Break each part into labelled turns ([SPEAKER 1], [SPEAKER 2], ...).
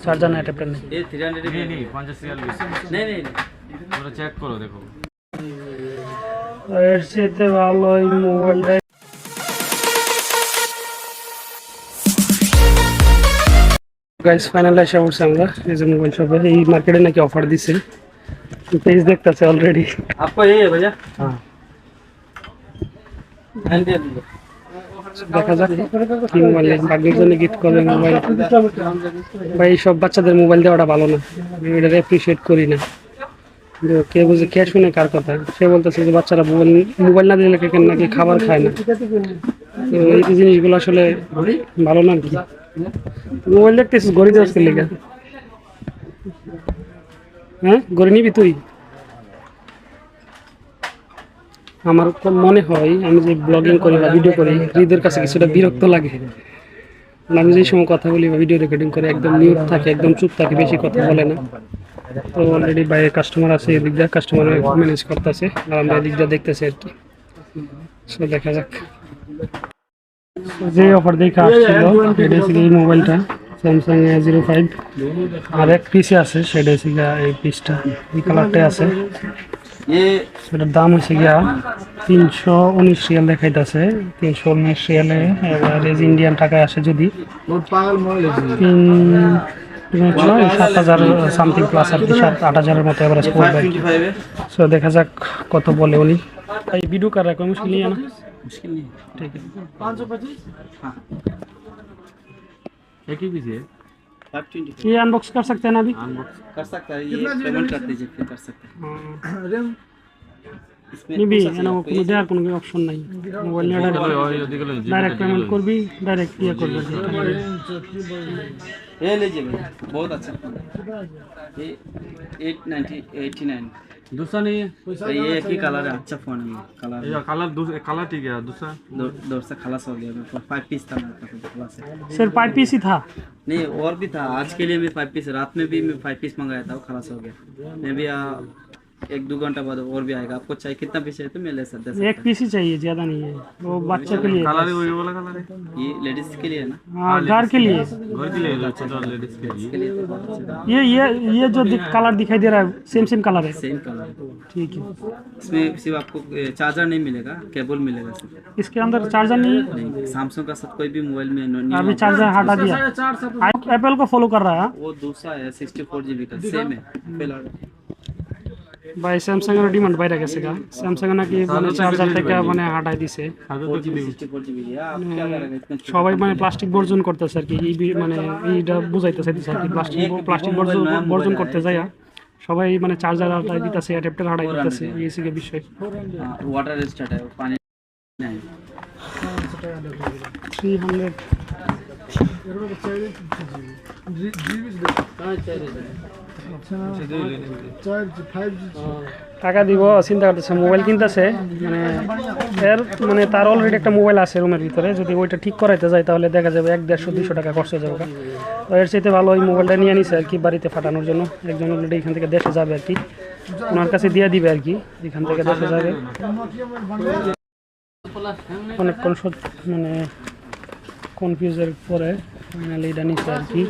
[SPEAKER 1] Charger না adapter নেই
[SPEAKER 2] ये थ्री हंड्रेड
[SPEAKER 3] नहीं नहीं पंचाश छियालीस
[SPEAKER 2] नहीं नहीं
[SPEAKER 3] थोड़ा चेक करो देखो
[SPEAKER 1] এর সাথে ভালো এই মোবাইলটা গাইস ফাইনাল এসে উঠছে আমরা এই যে মোবাইল শপে এই মার্কেটে নাকি অফার দিছে পেজ দেখতেছে অলরেডি
[SPEAKER 2] आपको यही है भैया
[SPEAKER 1] হ্যাঁ
[SPEAKER 2] ध्यान दे दीजिए
[SPEAKER 1] দেখা যাক। কি মোবাইল বাগনির জন্য গিফট করবে মোবাইল। ভাই সব বাচ্চাদের মোবাইল দেওয়াটা ভালো না। আমি এটা অ্যাপ্রিসিয়েট করি না। কে বুঝে, কে শুনে কার কথা? সে বলতেছে যে বাচ্চারা মোবাইল মোবাইল না দিলে কেন নাকি খাবার খায় না। তো এই জিনিসগুলো আসলে ভালো না কি? মোবাইল দেখতেছিস গড়ি দেওয়ার লেগে। হ্যাঁ? গড়ি নিবি তুই? আমার তো মনে হয় আমি যে ব্লগিং করি বা ভিডিও করি হৃদের কাছে কিছুটা বিরক্ত লাগে। মানে আমি যে সময় কথা বলি বা ভিডিও রেকর্ডিং করে, একদম মিউট থাকে, একদম চুপ থাকে, বেশি কথা বলে না। তো অলরেডি বাইরে কাস্টমার আছে, এদিক দিয়ে কাস্টমার ম্যানেজ করতেছে আর আমরা এদিক দিয়ে দেখতেছি আর কি। সো দেখা যাক। যে অফার দেখে আসছিল এটা হচ্ছে এই মোবাইলটা স্যামসাং এ জিরো ফাইভ আর এক পিসে আছে সেটা হচ্ছে এই পিসটা এই কালারটাই আছে। দাম হচ্ছে গিয়া তিনশো উনিশ রিয়াল দেখাইতেছে। তিনশো উনিশ রিয়ালে এবার ইন্ডিয়ান টাকায় আসে যদি সাত হাজার সামথিং প্লাস আর কি সাত আট হাজারের মতো এভারেজ সো দেখা যাক কত বলে উনি ভিডিও কার ঠিক আছে। ये अनबॉक्स कर सकते हैं ना अभी
[SPEAKER 3] अनबॉक्स
[SPEAKER 2] कर सकता है ये पेमेंट कर दीजिए फिर कर सकते हैं इसमें
[SPEAKER 1] নিবি
[SPEAKER 2] कौन सा
[SPEAKER 1] এনে
[SPEAKER 2] चाहिए आपको?
[SPEAKER 1] কোনো দেওয়ার কোনো অপশন নাই মোবাইল নিয়ে ডাইরেক্ট পেমেন্ট করবি ডাইরেক্ট ইয়ে করবি আর কি।
[SPEAKER 2] ये लीजिए भैया बहुत अच्छा फोन है ये एट नाइन्टी एटी नाइन
[SPEAKER 3] दूसरा नहीं है?
[SPEAKER 2] ये एक ही कलर है अच्छा फ़ोन है कलर
[SPEAKER 3] ये कलर दूसरा कलर ठीक है दूसरा।
[SPEAKER 2] दो दो से खलास हो गया मेरे फाइव पीस था मेरे पास खलास है
[SPEAKER 1] सिर्फ़ फाइव पीस ही था।
[SPEAKER 2] नहीं और भी था आज के लिए मैं फाइव पीस रात में भी मैं फाइव पीस मंगाया था वो खलास हो गया। मैं भी आ, एक दो घंटा बाद और भी आएगा। आपको चाहिए कितना पीस है तो मैं ले सकता
[SPEAKER 1] एक पीस ही चाहिए ज़्यादा नहीं है। वो बच्चे के लिए।
[SPEAKER 3] कलर ही वही वाला कलर है?
[SPEAKER 2] ये लेडीज़ के लिए है ना?
[SPEAKER 1] हाँ घर के लिए।
[SPEAKER 3] घर के लिए अच्छा तो लेडीज़ के लिए।
[SPEAKER 2] तो अच्छा
[SPEAKER 1] ये ये ये जो कलर दिखाई दे रहा है सेम सेम कलर है।
[SPEAKER 2] Same colour.
[SPEAKER 1] ठीक है।
[SPEAKER 2] इसमें सिर्फ़ आपको चार्जर नहीं मिलेगा केबल मिलेगा सिर्फ़।
[SPEAKER 1] इसके अंदर चार्जर नहीं है?
[SPEAKER 2] सैमसंग का सब कोई भी मोबाइल में
[SPEAKER 1] अभी चार्जर हटा दिया। एप्पल को फॉलो कर रहा है
[SPEAKER 2] वो दूसरा है सिक्सटी फोर जी बी का सेम है।
[SPEAKER 1] ভাই স্যামসাং এর ডিমান্ড বাইরে গেছে গা স্যামসাং নাকি মানে চার্জার থেকে মানে হাটাই দিছে সবাই মানে প্লাস্টিক বর্জন করতেছে আর কি মানে এইটা বুঝাইতে চাইতেছে আর কি প্লাস্টিক প্লাস্টিক বর্জন বর্জন করতে যায় সবাই মানে চার্জার হাটাই দিতেছে অ্যাডাপ্টার হাটাই দিতেছে এই সিকে বিষয়
[SPEAKER 2] ওয়াটার রেজিস্টার্ড পানি নাই 300
[SPEAKER 1] জিবি জিবি টাকা দিব, চিন্তা করতেছে মোবাইল কিনতেছে মানে এর মানে তার অলরেডি একটা মোবাইল আছে রুমের ভিতরে, যদি ওইটা ঠিক করাইতে যায় তাহলে দেখা যাবে এক দেড়শো দুশো টাকা খরচ হয়ে যাবে তো এর চাইতে ভালো ওই মোবাইলটা নিয়ে নিছে আর কি বাড়িতে ফাটানোর জন্য। একজন অলরেডি এখান থেকে দেশে যাবে আর কি। ওনার কাছে দিয়ে দিবে আর কি এখান থেকে দেশে যাবে। অনেকক্ষণ মানে কনফিউজের পরে নিচ্ছে আর কি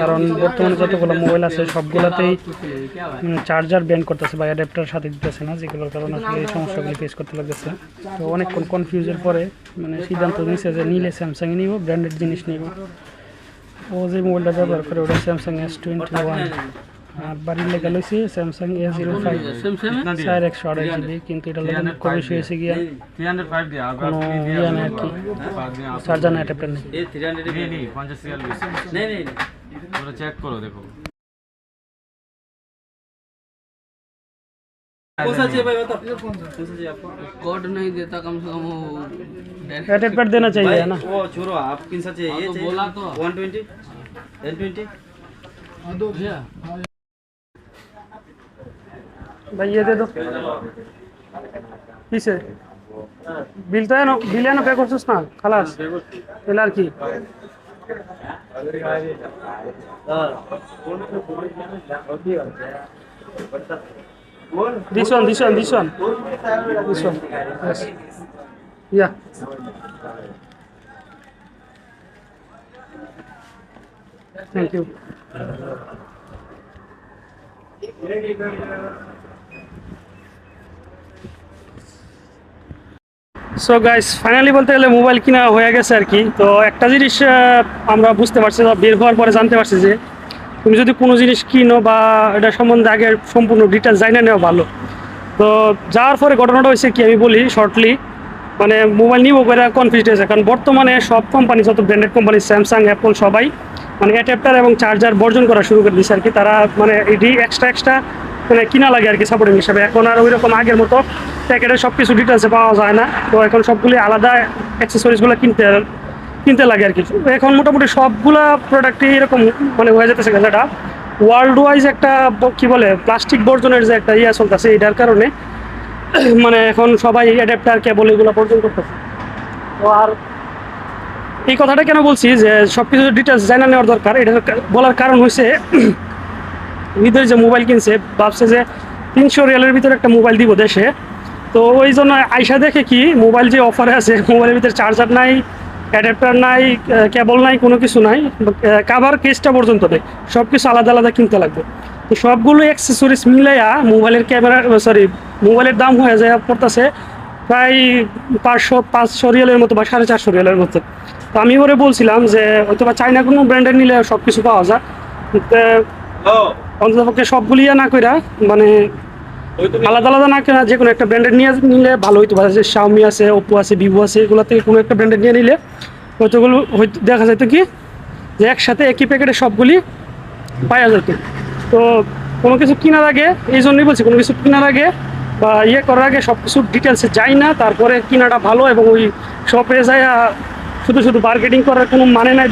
[SPEAKER 1] কারণ বর্তমানে যতগুলো মোবাইল আছে, সবগুলোতেই চার্জার ব্যান্ড করতেছে বা অ্যাডাপ্টার সাথে দিতেছে না, যেগুলোর কারণে আসলে এই সমস্যাগুলি ফেস করতে লাগতেছে। তো অনেকক্ষণ কনফিউজের পরে মানে সিদ্ধান্ত নিয়েছে যে নিলে স্যামসাংয়ে নিব ব্র্যান্ডেড জিনিস নিব। ও যে মোবাইলটা ব্যবহার করে, ওটা স্যামসাং এস টোয়েন্টি ওয়ান আর বাড়ির লেগে লইছি স্যামসাং এ জিরো ফাইভ
[SPEAKER 3] कितना दिया
[SPEAKER 1] চার একশো আড়াই জিবি কিন্তু এটা লোক অনেক কম বেশি হয়েছে গিয়া
[SPEAKER 3] थ्री हंड्रेड फाइव दिया अगर
[SPEAKER 1] কোনো
[SPEAKER 3] आपने दिया
[SPEAKER 1] ইয়ে নেই আর কি
[SPEAKER 3] बाद में आप
[SPEAKER 1] চার্জার না অ্যাডাপ্টার নেই
[SPEAKER 2] ये थ्री हंड्रेड
[SPEAKER 3] नहीं नहीं पंचाश छियालीस
[SPEAKER 2] नहीं नहीं
[SPEAKER 3] थोड़ा चेक करो देखो
[SPEAKER 2] कौन सा चाहिए भाई बताओ कौन सा चाहिए आपको
[SPEAKER 4] कोड नहीं देता कम से कम वो
[SPEAKER 1] अटैचमेंट देना चाहिए है ना
[SPEAKER 2] भाई, वो छोड़ो आप किन सा चाहिए ये
[SPEAKER 4] तो
[SPEAKER 2] चाहिए
[SPEAKER 4] बोला तो।
[SPEAKER 2] वन ट्वेंटी एन ट्वेंटी
[SPEAKER 1] भाई ये दे दो किसे बिल तो है ना बिल है ना पे করছিস না খালাস তাহলে আর কি This one, this one, this one. This one. Yes. Yeah. Thank you So guys finally বলতে গেলে মোবাইল কিনা হয়ে গেছে আর কি। তো একটা জিনিস আমরা বুঝতে পারছি বা বের হওয়ার পরে জানতে পারছি যে, তুমি যদি কোনো জিনিস কিনো বা এটা সম্বন্ধে আগে সম্পূর্ণ ডিটেলস জানা নেওয়া ভালো। তো যাওয়ার পরে ঘটনাটা হয়েছে কি আমি বলি শর্টলি মানে মোবাইল নিব করে কনফিউজ হয়েছে। কারণ বর্তমানে সব কোম্পানি যত ব্র্যান্ডেড কোম্পানি স্যামসাং অ্যাপল সবাই মানে অ্যাডাপ্টার এবং চার্জার বর্জন করা শুরু করে দিচ্ছে আর কি। তারা মানে এটি এক্সট্রা এক্সট্রা মানে কিনা লাগে আর কি সাপোর্টিং হিসাবে। এখন আর ওই রকম আগের মতো প্যাকেটে সব কিছু ডিটেলসে পাওয়া যায় না। তো এখন সবগুলি আলাদা অ্যাক্সেসরিজগুলো কিনতে কিনতে লাগে আর কি। এখন মোটামুটি সবগুলা প্রোডাক্টই এরকম মানে হয়ে যেতেছে যেটা ওয়ার্ল্ড ওয়াইজ একটা কি বলে প্লাস্টিক বর্জনের যে একটা ইয়া চলতেছে, এটার কারণে মানে এখন সবাই অ্যাডাপ্টার কেবল এগুলো বর্জন করতেছে। তো আর এই কথাটা কেন বলছি যে সব কিছু ডিটেলস জানা নেওয়ার দরকার এটা বলার কারণ হয়েছে ঈদের যে মোবাইল কিনছে, ভাবছে যে তিনশো রিয়ালের ভিতরে একটা মোবাইল দিব দেশে। তো ওই জন্য আইসা দেখে কি, মোবাইল যে অফারে আছে, মোবাইলের ভিতরে চার্জার নাই অ্যাডাপ্টার নাই কেবল নাই, কোনো কিছু নাই কাভার কেসটা পর্যন্ত নেই। সব কিছু আলাদা আলাদা কিনতে লাগবে। তো সবগুলো অ্যাক্সেসরিজ মিলাইয়া মোবাইলের ক্যামেরা সরি মোবাইলের দাম হয়ে যায় পড়তেছে প্রায় পাঁচশো পাঁচশো রিয়ালের মতো বা সাড়ে চারশো রিয়ালের মতো। তো আমি ওরে বলছিলাম যে হয়তো বা চাইনা কোনো ব্র্যান্ডের নিলে সব কিছু পাওয়া যায় অন্ততপক্ষে সবগুলি না কইরা মানে আলাদা আলাদা না কেনা যে কোনো একটা ব্র্যান্ডেড নিয়ে নিলে ভালো হইতো। বা যে শাওমি আছে ওপো আছে ভিভো আছে, এগুলো থেকে কোনো একটা ব্র্যান্ডের নিয়ে নিলে হয়তোগুলো হয়তো দেখা যেত কি যে একসাথে একই প্যাকেটে সবগুলি পাওয়া যেত তো কোনো কিছু কেনার আগে, এই জন্যই বলছি কোনো কিছু কেনার আগে বা ইয়ে করার আগে সব কিছু ডিটেলসে যাই না, তারপরে কেনাটা ভালো এবং ওই শপে যায় শুধু শুধু মার্কেটিং করার কোনো মানে নাই।